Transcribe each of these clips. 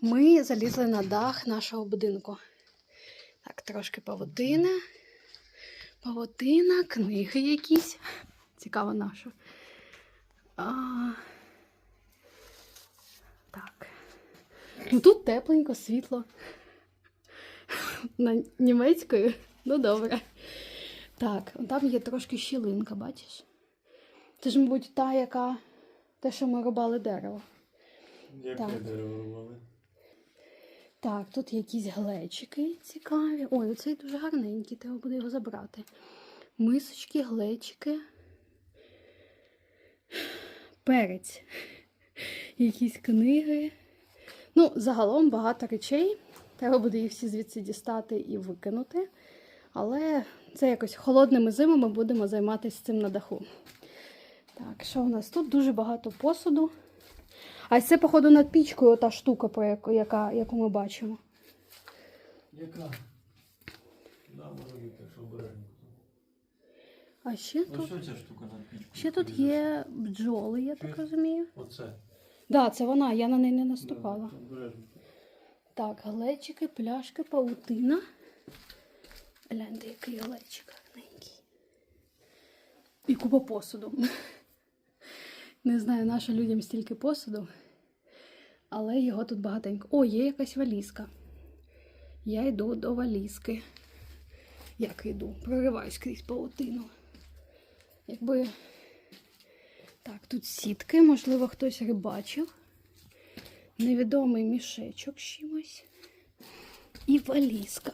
Ми залізли на дах нашого будинку. Так, трошки павутина. Павутина, книги якісь. Цікаво наша. А... Так. Ну тут тепленько, світло. На німецькою. Ну добре. Так, там є трошки щілинка, бачиш? Це ж, мабуть, та, яка. Те, що ми рубали дерево. Яке Так. дерево рубали? Так, тут якісь глечики цікаві. Ой, оцей дуже гарненький, треба буде його забрати. Мисочки, глечики. Перець. Якісь книги. Ну, загалом багато речей. Треба буде їх всі звідси дістати і викинути. Але це якось холодними зимами будемо займатися цим на даху. Так, що у нас? Тут дуже багато посуду. А це, походу, над пічкою ота штука, про яку, яка, яку ми бачимо. Яка? Да, може бути, що обережно. А ще Ну тут, що ця штука над пічкою? ще тут є бджоли, я так розумію. Оце. Так, да, це вона, я на неї не наступала. Обережно. Так, глечики, пляшки, паутина. Гляньте, який глечик гарненький. І купа посуду. Не знаю, на що людям стільки посуду, але його тут багатенько. О, є якась валізка. Я йду до валізки. Як йду? Прориваюсь крізь паутину. Якби. Так, тут сітки, можливо, хтось рибачив. Невідомий мішечок чимось. І валізка.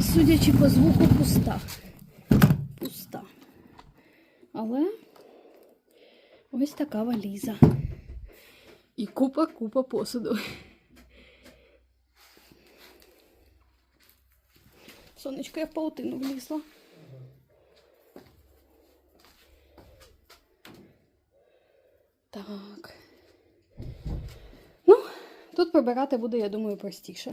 Судячи по звуку, пуста. Пуста. Але ось така валіза. І купа-купа посуду. Сонечко, я в паутину влізла. Так. Ну, тут прибирати буде, я думаю, простіше.